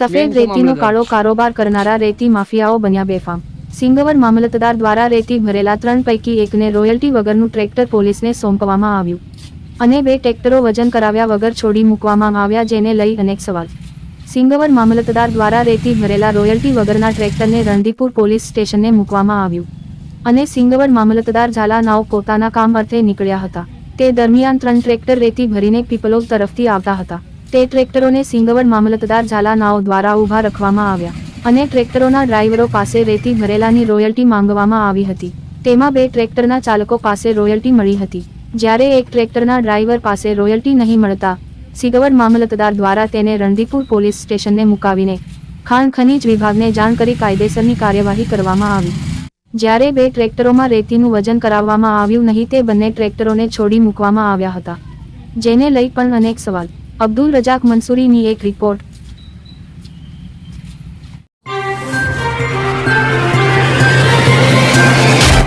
સફેદ રેતીનો કાળો કારોબાર કરનારા રેતી માફિયાઓ બન્યા બેફામ. સિંગવર મામલતદાર દ્વારા રેતી ભરેલા ત્રણ પૈકી એકને રોયલ્ટી વગરનું ટ્રેક્ટર પોલીસને સોંપવામાં આવ્યું. અને બે ટ્રેક્ટરો વજન કરાવ્યા વગર છોડી મૂકવામાં આવ્યા જેને લઈ અનેક સવાલ. સિંગવર મામલતદાર દ્વારા રેતી ભરેલા રોયલ્ટી વગરના ટ્રેક્ટરને રણદીપુર પોલીસ સ્ટેશને મૂકવામાં આવ્યું. અને સિંગવર મામલતદાર ઝાલા નાવ પોતાના કામ અર્થે નીકળ્યા હતા. તે દરમિયાન ત્રણ ટ્રેક્ટર રેતી ભરીને પીપલોગ તરફથી આવતા હતા. તે ટ્રેક્ટરોને સિંગવડ મામલતદાર ઝાલાનાઓ દ્વારા ઊભા રાખવામાં આવ્યા અને ટ્રેક્ટરોના ડ્રાઈવરો પાસે રેતી ભરેલાની રોયલ્ટી માંગવામાં આવી હતી. તેમાં બે ટ્રેક્ટરના ચાલકો પાસે રોયલ્ટી મળી હતી. જ્યારે એક ટ્રેક્ટરના ડ્રાઈવર પાસે રોયલ્ટી નહીં મળતા, સિંગવડ મામલતદાર દ્વારા તેને રણદીપુર પોલીસ સ્ટેશનને મુકાવીને ખાણ ખનીજ વિભાગને જાણ કરી કાયદેસરની કાર્યવાહી કરવામાં આવી. જ્યારે બે ટ્રેક્ટરોમાં રેતીનું વજન કરાવવામાં આવ્યું નહીં, તે બંને ટ્રેક્ટરોને છોડી મૂકવામાં આવ્યા હતા. જેને લઈ પણ અનેક સવાલ અબ્દુલ રજાક મંસૂરીની એક રિપોર્ટ